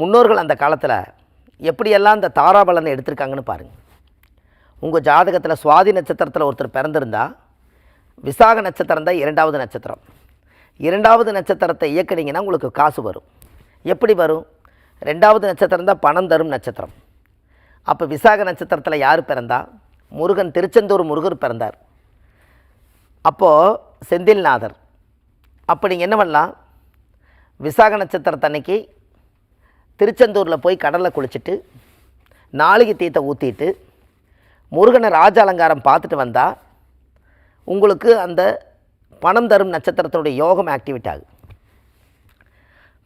முன்னோர்கள் அந்த காலத்தில் எப்படியெல்லாம் இந்த தாராபலனை எடுத்திருக்காங்கன்னு பாருங்கள் உங்கள் ஜாதகத்தில் சுவாதி நட்சத்திரத்தில் ஒருத்தர் பிறந்திருந்தா விசாக நட்சத்திரம் தான் இரண்டாவது நட்சத்திரம். இரண்டாவது நட்சத்திரத்தை இயக்குனீங்கன்னா உங்களுக்கு காசு வரும். எப்படி வரும்? ரெண்டாவது நட்சத்திரம் தான் பணம் தரும் நட்சத்திரம். அப்போ விசாக நட்சத்திரத்தில் யார் பிறந்தா? முருகன் திருச்செந்தூர் முருகர் பிறந்தார். அப்போது செந்தில்நாதர். அப்போ நீங்கள் என்ன பண்ணலாம்? விசாக நட்சத்திரத்தன்னைக்கு திருச்செந்தூரில் போய் கடலில் குளிச்சுட்டு நாளிகை தீத்தை ஊற்றிட்டு முருகனை ராஜ அலங்காரம் பார்த்துட்டு வந்தால் உங்களுக்கு அந்த பணம் தரும் நட்சத்திரத்தினுடைய யோகம் ஆக்டிவேட் ஆகும்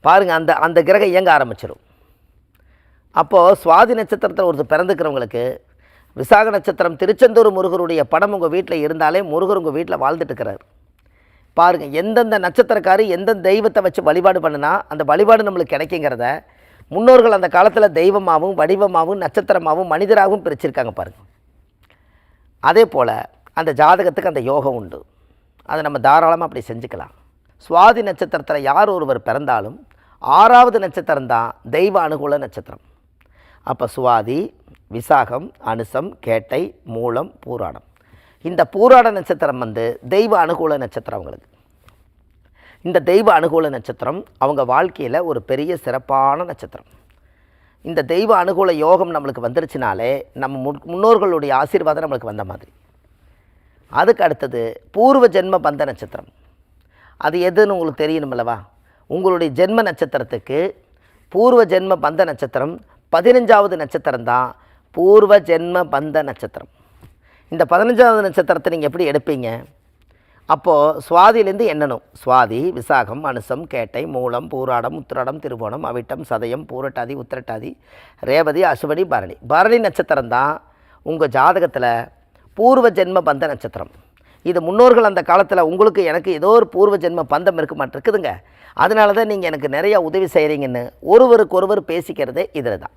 பாருங்கள் அந்த அந்த கிரகம் இயங்க ஆரம்பிச்சிடும் அப்போது சுவாதி நட்சத்திரத்தில் ஒருத்தர் பிறந்துக்கிறவங்களுக்கு விசாக நட்சத்திரம் திருச்செந்தூர் முருகருடைய படம் உங்கள் வீட்டில் இருந்தாலே முருகர் உங்கள் வீட்டில் வாழ்ந்துட்டு இருக்கிறார். பாருங்கள் எந்தெந்த நட்சத்திரக்காரு எந்தெந்த தெய்வத்தை வச்சு வழிபாடு பண்ணுனா அந்த வழிபாடு நம்மளுக்கு கிடைக்குங்கிறத முன்னோர்கள் அந்த காலத்தில் தெய்வமாகவும் வடிவமாகவும் நட்சத்திரமாகவும் மனிதராகவும் பிரிச்சிருக்காங்க பாருங்கள் அதே போல் அந்த ஜாதகத்துக்கு அந்த யோகம் உண்டு. அதை நம்ம தாராளமாக அப்படி செஞ்சுக்கலாம். சுவாதி நட்சத்திரத்தில் யார் ஒருவர் பிறந்தாலும் ஆறாவது நட்சத்திரம் தான் தெய்வ அனுகூல நட்சத்திரம். அப்போ சுவாதி விசாகம் அனுசம் கேட்டை மூலம் பூராடம். இந்த பூராட நட்சத்திரம் வந்து தெய்வ அனுகூல நட்சத்திரம் அவங்களுக்கு. இந்த தெய்வ அனுகூல நட்சத்திரம் அவங்க வாழ்க்கையில் ஒரு பெரிய சிறப்பான நட்சத்திரம். இந்த தெய்வ அனுகூல யோகம் நம்மளுக்கு வந்துருச்சுனாலே நம்ம முன் முன்னோர்களுடைய ஆசீர்வாதம் நம்மளுக்கு வந்த மாதிரி. அதுக்கு அடுத்தது பூர்வ ஜென்ம பந்த நட்சத்திரம். அது எதுன்னு உங்களுக்கு தெரியணுமில்லவா உங்களுடைய ஜென்ம நட்சத்திரத்துக்கு பூர்வ ஜென்ம பந்த நட்சத்திரம் பதினஞ்சாவது நட்சத்திரம் தான் பூர்வ ஜென்ம பந்த நட்சத்திரம். இந்த பதினஞ்சாவது நட்சத்திரத்தை நீங்கள் எப்படி எடுப்பீங்க? அப்போது சுவாதியிலேருந்து எண்ணணும் சுவாதி விசாகம் அனுசம் கேட்டை மூலம் பூராடம் உத்திராடம் திருவோணம் அவிட்டம் சதயம் பூரட்டாதி உத்திரட்டாதி ரேவதி அசுவனி பரணி. பரணி நட்சத்திரம் தான் உங்கள் ஜாதகத்தில் பூர்வ ஜென்ம பந்த நட்சத்திரம். இது முன்னோர்கள் அந்த காலத்தில் உங்களுக்கு எனக்கு ஏதோ ஒரு பூர்வ ஜென்ம பந்தம் இருக்க மாட்டிருக்குதுங்க அதனால தான் நீங்கள் எனக்கு நிறையா உதவி செய்கிறீங்கன்னு ஒருவருக்கு ஒருவர் பேசிக்கிறதே இதில் தான்